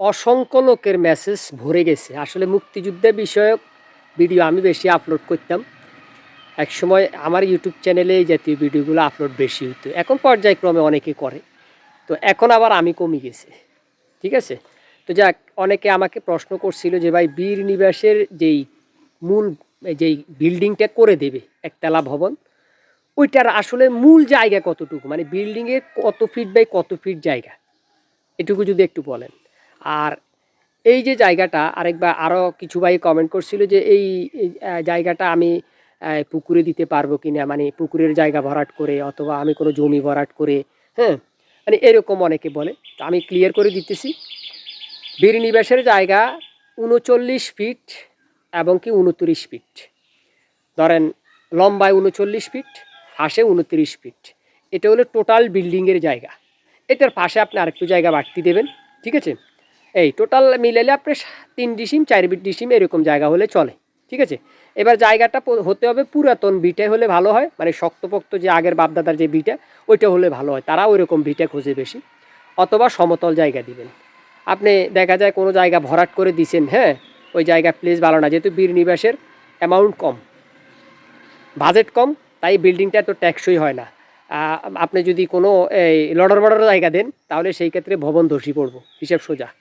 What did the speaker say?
অসংখ্য লোকের মেসেজ ভরে গেছে। আসলে মুক্তিযুদ্ধ বিষয়ক ভিডিও আমি বেশি আপলোড করতাম। একসময় আমার ইউটিউব চ্যানেলে এই জাতীয় ভিডিওগুলো আপলোড বেশি হতো এখন পর্যায়ক্রমে অনেকে করে। তো এখন আবার আমি কমে গেছে। ঠিক আছে? তো যাক, অনেকে আমাকে প্রশ্ন করছিল যে, ভাই, বীর নিবাসের যেই মূল, যেই বিল্ডিংটা করে দেবে একতলা ভবন, ওইটার আসলে মূল জায়গা কতটুকু? মানে বিল্ডিংয়ের কত ফিট বাই কত ফিট জায়গা? এটুকু যদি একটু বলেন। আর এই যে জায়গাটা, আরেকবার আরও কিছু ভাই কমেন্ট করছিল যে এই জায়গাটা আমি পুকুরে দিতে পারব কি না মানে পুকুরের জায়গা ভরাট করে অথবা আমি কোনো জমি ভরাট করে হ্যাঁ? মানে এরকম অনেকে বলে। তো আমি ক্লিয়ার করে দিতেছি। বীর নিবাসের জায়গা উনচল্লিশ ফিট এবং কি উনত্রিশ ফিট। ধরেন লম্বায় উনচল্লিশ ফিট পাশে উনত্রিশ ফিট। এটা হলো টোটাল বিল্ডিংয়ের জায়গা। এটার পাশে আপনি আরেকটু জায়গা বাড়তি দেবেন, ঠিক আছে? এই টোটাল মিলালে আপনি সা- তিন ডিসিম, চার বি- ডিসিম এরকম জায়গা হলে চলে, ঠিক আছে? এবার জায়গাটা হতে হবে পুরাতন বিটে হলে ভালো হয় মানে শক্তপোক্ত যে আগের বাপদাদার যে বিটা, ওইটা হলে ভালো হয়, তারা ওই রকম বিটা খোঁজে বেশি, অথবা সমতল জায়গা দিবেন। আপনি দেখা যায় কোনো জায়গা ভরাট করে দিছেন হ্যাঁ? ওই জায়গা প্লেস ভালো না, যেহেতু বীর নিবাসের অ্যামাউন্ট কম। বাজেট কম, তাই বিল্ডিংটা তো ট্যাক্সই হয় না। আপনি যদি কোনো এই লড়র বড়র জায়গা দেন, তাহলে সেই ক্ষেত্রে ভবন ধসি পড়ব, হিসেব সোজা।